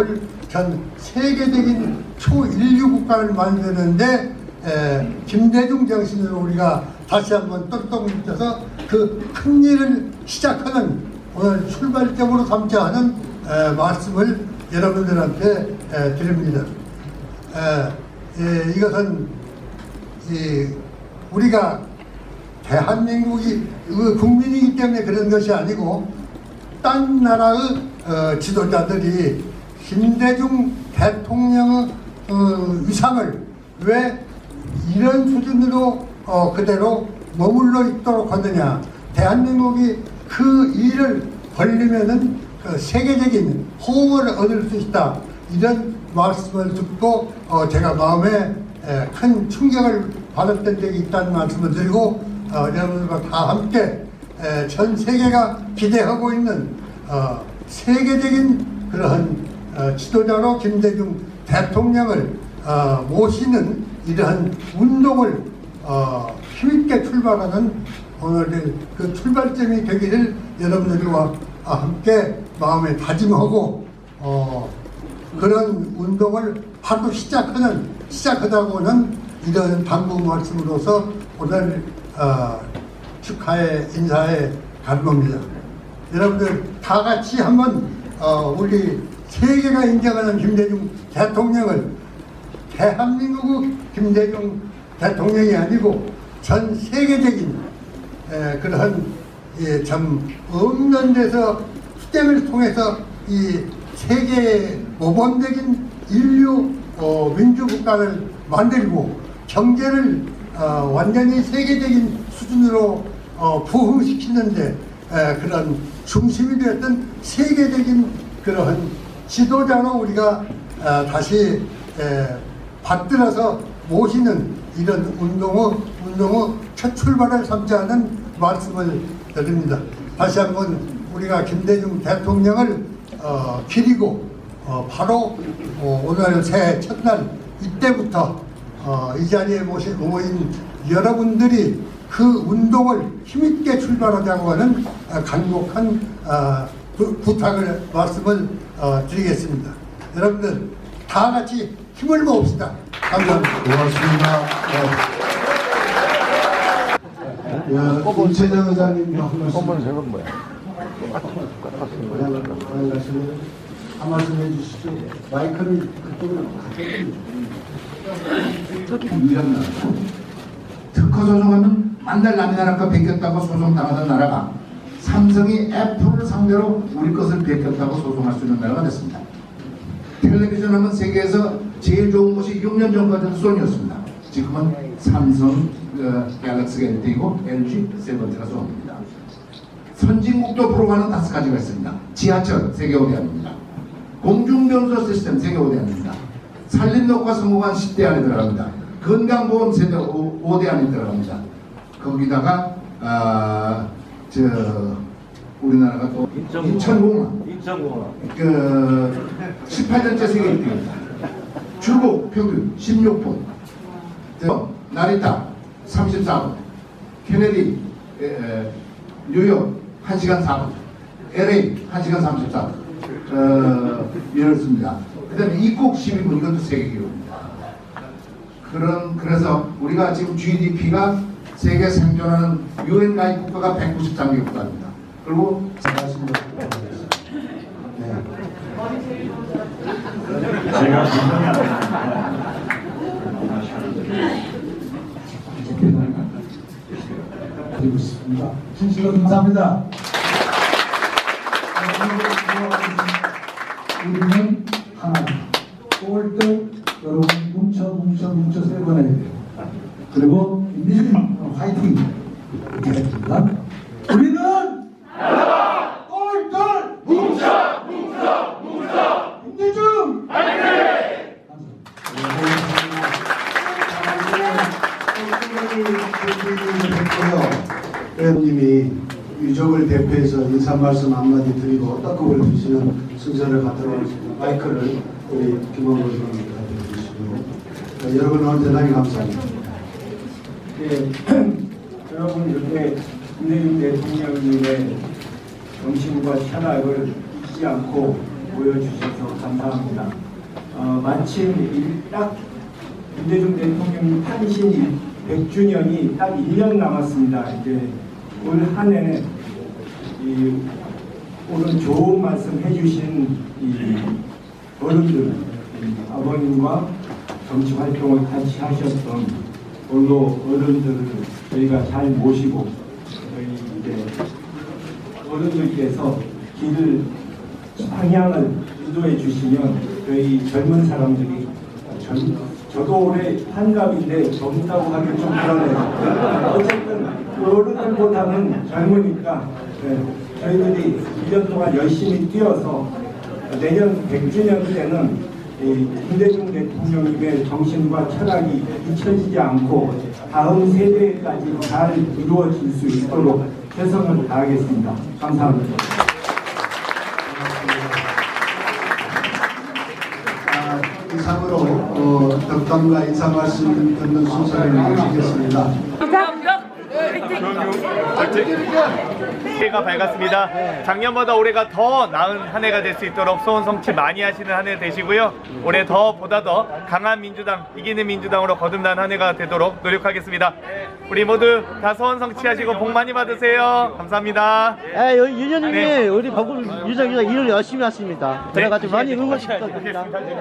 올전 세계적인 초인류 국가를 만드는데 에, 김대중 정신으로 우리가 다시 한번 똑똑 뭉쳐서 그 큰 일을 시작하는 오늘 출발점으로 삼자 하는 에, 말씀을 여러분들한테 에, 드립니다. 에, 예, 이것은 이, 우리가 대한민국이 그 국민이기 때문에 그런 것이 아니고 딴 나라의 어, 지도자들이 김대중 대통령의 어, 위상을 왜 이런 수준으로 어, 그대로 머물러 있도록 하느냐. 대한민국이 그 일을 벌리면은 그 세계적인 호응을 얻을 수 있다. 이런 말씀을 듣고 어, 제가 마음에 에, 큰 충격을 받았던 적이 있다는 말씀을 드리고 어, 여러분들과 다 함께 에, 전 세계가 기대하고 있는 어, 세계적인 그러한 어, 지도자로 김대중 대통령을 어, 모시는 이러한 운동을 어, 힘있게 출발하는 오늘 그 출발점이 되기를 여러분들과 함께 마음에 다짐하고 어, 그런 운동을 하루 시작하는 시작하다고는 이런 당부 말씀으로서 오늘 어, 축하의 인사에 간 겁니다. 여러분들 다 같이 한번 어, 우리 세계가 인정하는 김대중 대통령을 대한민국의 김대중 대통령이 아니고 전 세계적인 에, 그러한 예, 참 없는 데서 투쟁을 통해서 이 세계 모범적인 인류 어, 민주국가를 만들고 경제를 어, 완전히 세계적인 수준으로 어, 부흥시키는데 에, 그런 중심이 되었던 세계적인 그러한 지도자로 우리가 어, 다시 에, 받들어서 모시는 이런 운동의 운동의 첫 출발을 삼자는 말씀을 드립니다. 다시 한번 우리가 김대중 대통령을 어, 기리고 어, 바로 어, 오늘 새해 첫날 이때부터 어, 이 자리에 모신 모인 여러분들이 그 운동을 힘있게 출발하자고 하는 어, 간곡한 어, 부, 부탁을 말씀을 어, 드리겠습니다. 여러분들 다 같이 힘을 모읍시다. 감사합니다. 고맙습니다. 네. 야, 임채정 의장님 한 말씀. 한번 저건 뭐야? 한 말씀 해주시죠. 마이크를 그쪽으로 유일한 특허 소송하면 만날 남의 나라가 베꼈다고 소송 당하던 나라가 삼성이 애플을 상대로 우리 것을 베꼈다고 소송할 수 있는 나라가 됐습니다. 텔레비전 하면 세계에서 제일 좋은 곳이 6년 전까지는 소니였습니다. 지금은 삼성 어, 갤럭시가 1등이고 LG 세 번째가 소니입니다. 선진국도 프로가는 다섯 가지가 있습니다. 지하철 세계 5대 아닙니다. 공중변소 시스템 세계 5대 아닙니다. 산림녹과 성공한 10대 안에 들어갑니다. 건강보험 세대 5 대 안에 들어갑니다. 거기다가 아, 저 우리나라가 또 인천공항. 인천공항 인천공항. 그 18년째 세계 1등입니다. 중국 평균 16분. 나리타 34분. 케네디 에, 에, 뉴욕 1시간 4분. LA 1시간 34분. 어, 이렇습니다. 그 다음에 이국 12분 이것도 세계 기록입니다. 그런 그래서 우리가 지금 GDP가 세계 생존하는 UN 가입 국가가 193개 국가입니다. 그리고 말씀 네. 제가 드리고 싶습니다. 진실로 감사합니다. 우리는 하나다. 꼴등 여러분 뭉쳐 뭉쳐 뭉쳐 세 번 해야 돼요. 그리고 민주주의 화이팅 이렇게 해줍니다. 우리는. 꼴등 뭉쳐 뭉쳐 뭉쳐 민주주의 회원님이 유족을 대표해서 인사 말씀 한마디 드리고 떡국을 드시는 순서를 갖도록 하겠습니다. 마이크를 우리 김원근 의원님께 드리시고요. 어, 여러분 오늘 대단히 감사합니다. 예, 여러분 이렇게 김대중 대통령님의 정신과 철학을 잊지 않고 모여주셔서 감사합니다. 어, 마침 일- 딱 김대중 대통령 탄신 100주년이 딱 1년 남았습니다. 이제 올 한해 이 오늘 좋은 말씀 해주신 이 어른들, 이 아버님과 정치 활동을 같이 하셨던 원로 어른들을 저희가 잘 모시고 저희 이제 어른들께서 길을 방향을 인도해 주시면 저희 젊은 사람들이 젊, 저도 올해 한갑인데 젊다고 하기 좀 그러네요. 어쨌든 어른들보다는 젊으니까 네, 저희들이 1년 동안 열심히 뛰어서 내년 100주년 때는 이 김대중 대통령님의 정신과 철학이 잊혀지지 않고 다음 세대까지 잘 이루어질 수 있도록 최선을 다하겠습니다. 감사합니다. 아, 이상으로 어, 덕담과 인사 말씀 듣는 순서를 마치겠습니다. 새 해가 밝았습니다. 작년보다 올해가 더 나은 한 해가 될 수 있도록 소원 성취 많이 하시는 한 해 되시고요. 올해 더 보다 더 강한 민주당, 이기는 민주당으로 거듭난 한 해가 되도록 노력하겠습니다. 우리 모두 다 소원 성취하시고 복 많이 받으세요. 감사합니다. 예, 유전님이 네. 우리 박군 유전이가 일을 열심히 했습니다. 그래가지고 많이 응원시켰습니다. 알겠습니다.